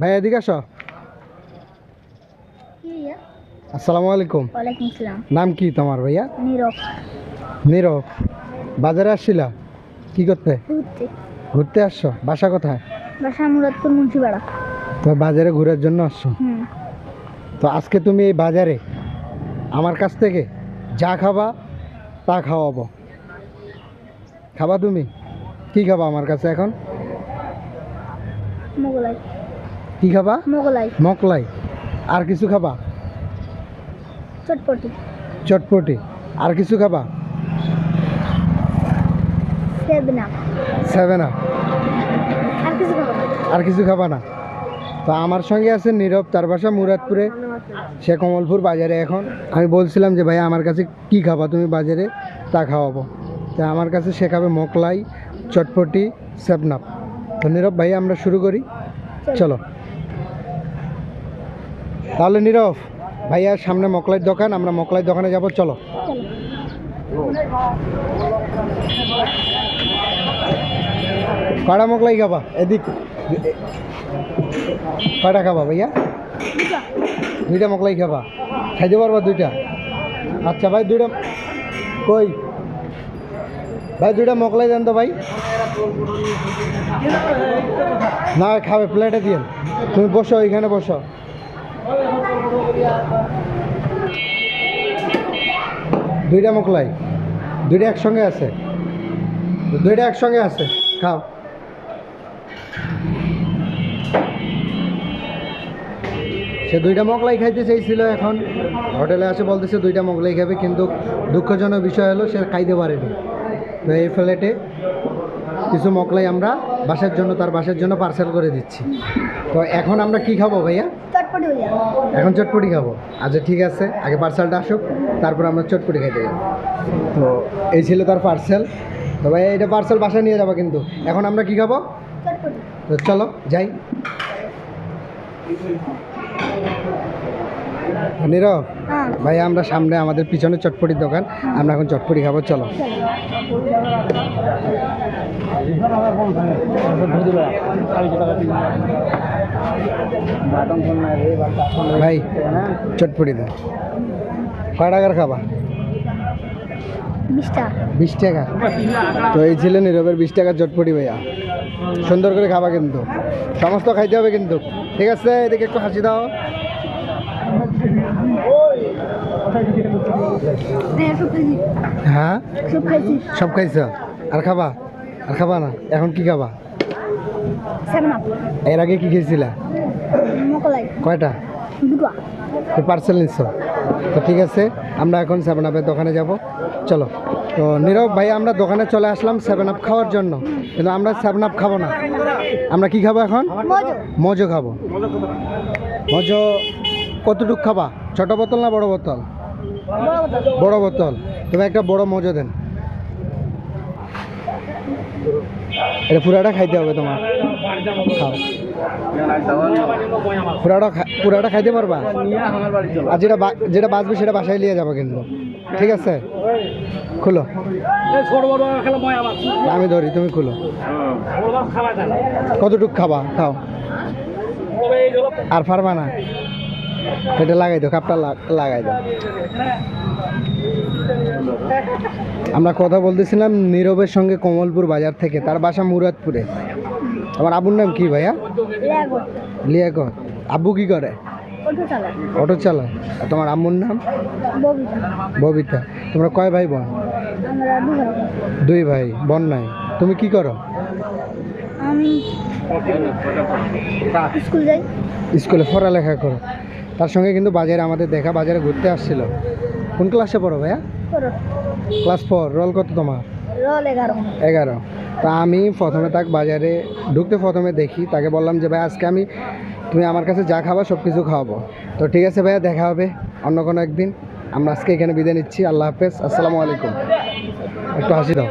ভাই এদিকে আসো। আসসালামু আলাইকুম। নাম কি তোমার ভাইয়া? নীরব। বাজারে আসছিলা? কি করতে? ঘুরতে। ঘুরতে আসছো? বাসা কোথায়? বাসা মুরাদপুর মুন্সিপাড়া। তো বাজারে ঘোরার জন্য আসছো? তো আজকে তুমি এই বাজারে আমার কাছ থেকে যা খাবা তা খাওয়াবো। খাবা তুমি? কি খাবা আমার কাছে এখন? মোগলাই। কি খাবা? মোগলাই। মকলাই আর কিছু খাবা? চটপটি। চটপটি। আর কিছু খাবা? সেভেন আপ সেভেন আপ আর কিছু খাব? না আর কিছু খাবা না? তো আমার সঙ্গে আছে নীরব তার বাসা মুরাদপুরে। সে কমলপুর বাজারে এখন। আমি বলছিলাম যে ভাই আমার কাছে কি খাবা? তুমি বাজারে তা খাওয়াবো। তা আমার কাছে সে খাবে মোকলাই চটপটি সেভনাপ তো নীরব ভাই আমরা শুরু করি। চলো। তাহলে নীরব ভাইয়ার সামনে মোকলাইয়ের দোকান, আমরা মোকলাইয়ের দোকানে যাব, চলো। কয়টা মোকলাই খাবা? এদিক। কয়টা খাবা ভাইয়া? দুইটা মোকলাই খাবা। খাইতে পারবা দুইটা? আচ্ছা ভাই, দুইটা কই? ভাই, দুইটা মোকলাই দেন তো, ভাই। না, খাবে প্লেটে দিন তুমি বসো ওইখানে বসো। দুইটা মোকলাই। দুইটা একসঙ্গে আছে। দুইটা একসঙ্গে আছে। খাও। সে দুইটা মোগলাই খাইতে চাইছিল এখন। হোটেলে আসে বলতেছে, দুইটা মোগলাই খাবে। কিন্তু দুঃখজনক বিষয় হলো, সে খাইতে পারেনি। তো এই ফ্ল্যাটে কিছু মোগলাই আমরা বাসার জন্য, তার বাসার জন্য পার্সেল করে দিচ্ছি। তো এখন আমরা কি খাব ভাইয়া? এখন চটপটি খাব। আচ্ছা ঠিক আছে আগে পার্সেলটা আসুক তারপর আমরা চটপটি খাইতে যাব। তো এই ছিল তার পার্সেল। তো ভাই এটা পার্সেল বাসায় নিয়ে যাব কিন্তু। এখন আমরা কি খাব? তো চলো যাই। নীরব? হ্যাঁ। ভাই আমরা সামনে আমাদের পিছনে চটপটির দোকান। আমরা এখন চটপটি খাব চলো। ভাই চটপটি দাও কয় টাকার খাবা? বিশ টাকা? তো এই ছিল নীরবের বিশ টাকার চটপটি ভাইয়া। সুন্দর করে খাবা কিন্তু। সমস্ত খাইতে হবে কিন্তু। ঠিক আছে এদিকে একটু হাসি দাও। হ্যাঁ? সব খাইছি। আর খাবা? আর খাবা না? এখন কি খাবা? এর আগে কি খেয়েছিলা? কয়টা? পার্সেল নিচ্ছ তো ঠিক আছে আমরা এখন সেভেন আপের দোকানে যাব। চলো। তো নীরব ভাই আমরা দোকানে চলে আসলাম সেভেন আপ খাওয়ার জন্য। কিন্তু আমরা সেভেন আপ খাব না। আমরা কি খাব এখন? মজো খাব। মজো কতটুক খাবা? ছোট বোতল না বড় বোতল? বড় বোতল। তুমি একটা বড় মজা দেন। এটা পুরাটা খাইতে হবে তোমার। পুরাটা খাইতে পারবা? আর যেটা যেটা বাঁচবে সেটা বাসায় নিয়ে যাব কিন্তু। ঠিক আছে? খুলো। আমি ধরি, তুমি খুলো। কতটুক খাবা? খাও। আর পারবা না। এটা লাগাই দাও কাপটা লাগাই দাও। আমরা কথা বলতেছিলাম নীরবের সঙ্গে কমলপুর বাজার থেকে তার বাসা মুরাদপুরে। আমার আবুর নাম কি ভাইয়া? লিয়াকত। আব্বু কি করে? অটো চালা চালায় আর তোমার আম্মুর নাম? ববিতা। তোমরা কয় ভাই বোন? দুই ভাই বোন নাই। তুমি কি করো? আমি স্কুল যাই। স্কুলে পড়ালেখা করো। তার সঙ্গে কিন্তু বাজারে আমাদের দেখা বাজারে ঘুরতে আসছিল। কোন ক্লাসে পড়ো ভাইয়া? ক্লাস ফোর রোল কত তোমার? এগারো। তা আমি প্রথমে তাক বাজারে ঢুকতে প্রথমে দেখি তাকে বললাম যে ভাই আজকে আমি তুমি আমার কাছে যা খাবা সব কিছু খাওয়াবো। তো ঠিক আছে ভাইয়া দেখা হবে অন্য কোনো একদিন। আমরা আজকে এখানে বিদায় নিচ্ছি। আল্লাহ হাফেজ। আসসালামু আলাইকুম। একটু হাসি দাও।